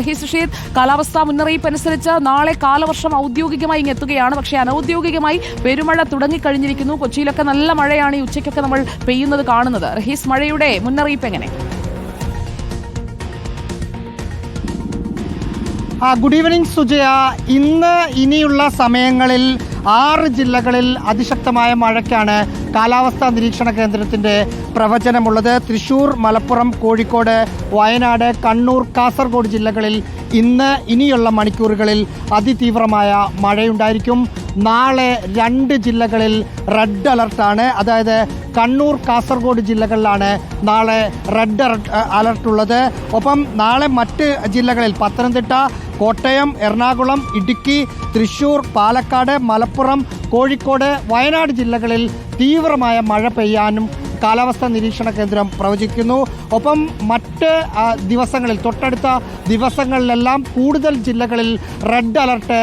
റഹീസ് റഷീദ് കാലാവസ്ഥാ മുന്നറിയിപ്പ് അനുസരിച്ച് നാളെ കാലവർഷം ഔദ്യോഗികമായി ഇങ്ങ് എത്തുകയാണ്. പക്ഷേ അനൌദ്യോഗികമായി പെരുമഴ തുടങ്ങിക്കഴിഞ്ഞിരിക്കുന്നു. കൊച്ചിയിലൊക്കെ നല്ല മഴയാണ് ഈ ഉച്ചയ്ക്കൊക്കെ നമ്മൾ പെയ്യുന്നത് കാണുന്നത്. റഹീസ് മഴയുടെ മുന്നറിയിപ്പ് എങ്ങനെ? Good evening Sujaya. ഇന്ന് ഇനിയുള്ള സമയങ്ങളിൽ ആറ് ജില്ലകളിൽ അതിശക്തമായ മഴയ്ക്കാണ് കാലാവസ്ഥാ നിരീക്ഷണ കേന്ദ്രത്തിന്റെ പ്രവചനമുള്ളത്. തൃശൂർ മലപ്പുറം കോഴിക്കോട് വയനാട് കണ്ണൂർ കാസർഗോഡ് ജില്ലകളിൽ ഇന്ന് ഇനിയുള്ള മണിക്കൂറുകളിൽ അതിതീവ്രമായ മഴയുണ്ടായിരിക്കും. നാളെ രണ്ട് ജില്ലകളിൽ റെഡ് അലർട്ടാണ്. അതായത് കണ്ണൂർ കാസർഗോഡ് ജില്ലകളിലാണ് നാളെ റെഡ് അലർട്ട് ഉള്ളത് ഒപ്പം നാളെ മറ്റ് ജില്ലകളിൽ പത്തനംതിട്ട കോട്ടയം എറണാകുളം ഇടുക്കി തൃശൂർ പാലക്കാട് മലപ്പുറം കോഴിക്കോട് വയനാട് ജില്ലകളിൽ തീവ്രമായ മഴ പെയ്യാനും കാലാവസ്ഥാ നിരീക്ഷണ കേന്ദ്രം പ്രവചിക്കുന്നു. ഒപ്പം മറ്റ് ദിവസങ്ങളിൽ തൊട്ടടുത്ത ദിവസങ്ങളിലെല്ലാം കൂടുതൽ ജില്ലകളിൽ റെഡ് അലർട്ട്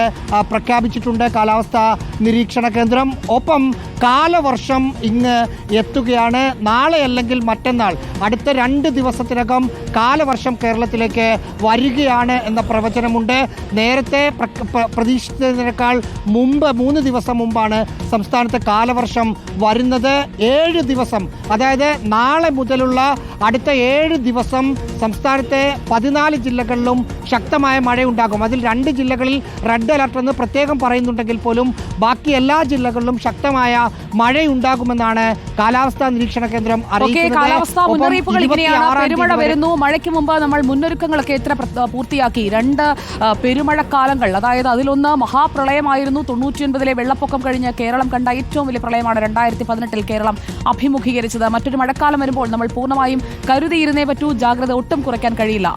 പ്രഖ്യാപിച്ചിട്ടുണ്ട് കാലാവസ്ഥാ നിരീക്ഷണ കേന്ദ്രം. ഒപ്പം കാലവർഷം ഇങ്ങ് എത്തുകയാണ്. നാളെ അല്ലെങ്കിൽ മറ്റന്നാൾ അടുത്ത രണ്ട് ദിവസത്തിനകം കാലവർഷം കേരളത്തിലേക്ക് വരികയാണ് എന്ന പ്രവചനമുണ്ട്. നേരത്തെ പ്ര- പ്ര- പ്രതീക്ഷിച്ചതിനേക്കാൾ മുമ്പ് മൂന്ന് ദിവസം മുമ്പാണ് സംസ്ഥാനത്ത് കാലവർഷം വരുന്നത്. ഏഴ് ദിവസം അതായത് നാളെ മുതലുള്ള അടുത്ത ഏഴ് ദിവസം സംസ്ഥാനത്തെ പതിനാല് ജില്ലകളിലും ശക്തമായ മഴയുണ്ടാകും. അതിൽ രണ്ട് ജില്ലകളിൽ റെഡ് അലർട്ട് എന്ന് പ്രത്യേകം പറയുന്നുണ്ടെങ്കിൽ പോലും ബാക്കി എല്ലാ ജില്ലകളിലും ശക്തമായ മഴയുണ്ടാകുമെന്നാണ് കാലാവസ്ഥാ നിരീക്ഷണ കേന്ദ്രം കാലാവസ്ഥാ മുന്നറിയിപ്പുകൾ ഇങ്ങനെയാണ്. പെരുമഴ വരുന്നു. മഴയ്ക്ക് മുമ്പ് നമ്മൾ മുന്നൊരുക്കങ്ങളൊക്കെ എത്ര പൂർത്തിയാക്കി. രണ്ട് പെരുമഴക്കാലങ്ങൾ. അതായത് അതിലൊന്ന് മഹാപ്രളയമായിരുന്നു. തൊണ്ണൂറ്റിയൊൻപതിലെ വെള്ളപ്പൊക്കം കഴിഞ്ഞ് കേരളം കണ്ട ഏറ്റവും വലിയ പ്രളയമാണ് രണ്ടായിരത്തി പതിനെട്ടിൽ കേരളം അഭിമുഖീകരിച്ചത്. മറ്റൊരു മഴക്കാലം വരുമ്പോൾ നമ്മൾ പൂർണമായും കരുതിയിരുന്നേ പറ്റൂ. ജാഗ്രത ഒട്ടും കുറയ്ക്കാൻ കഴിയില്ല.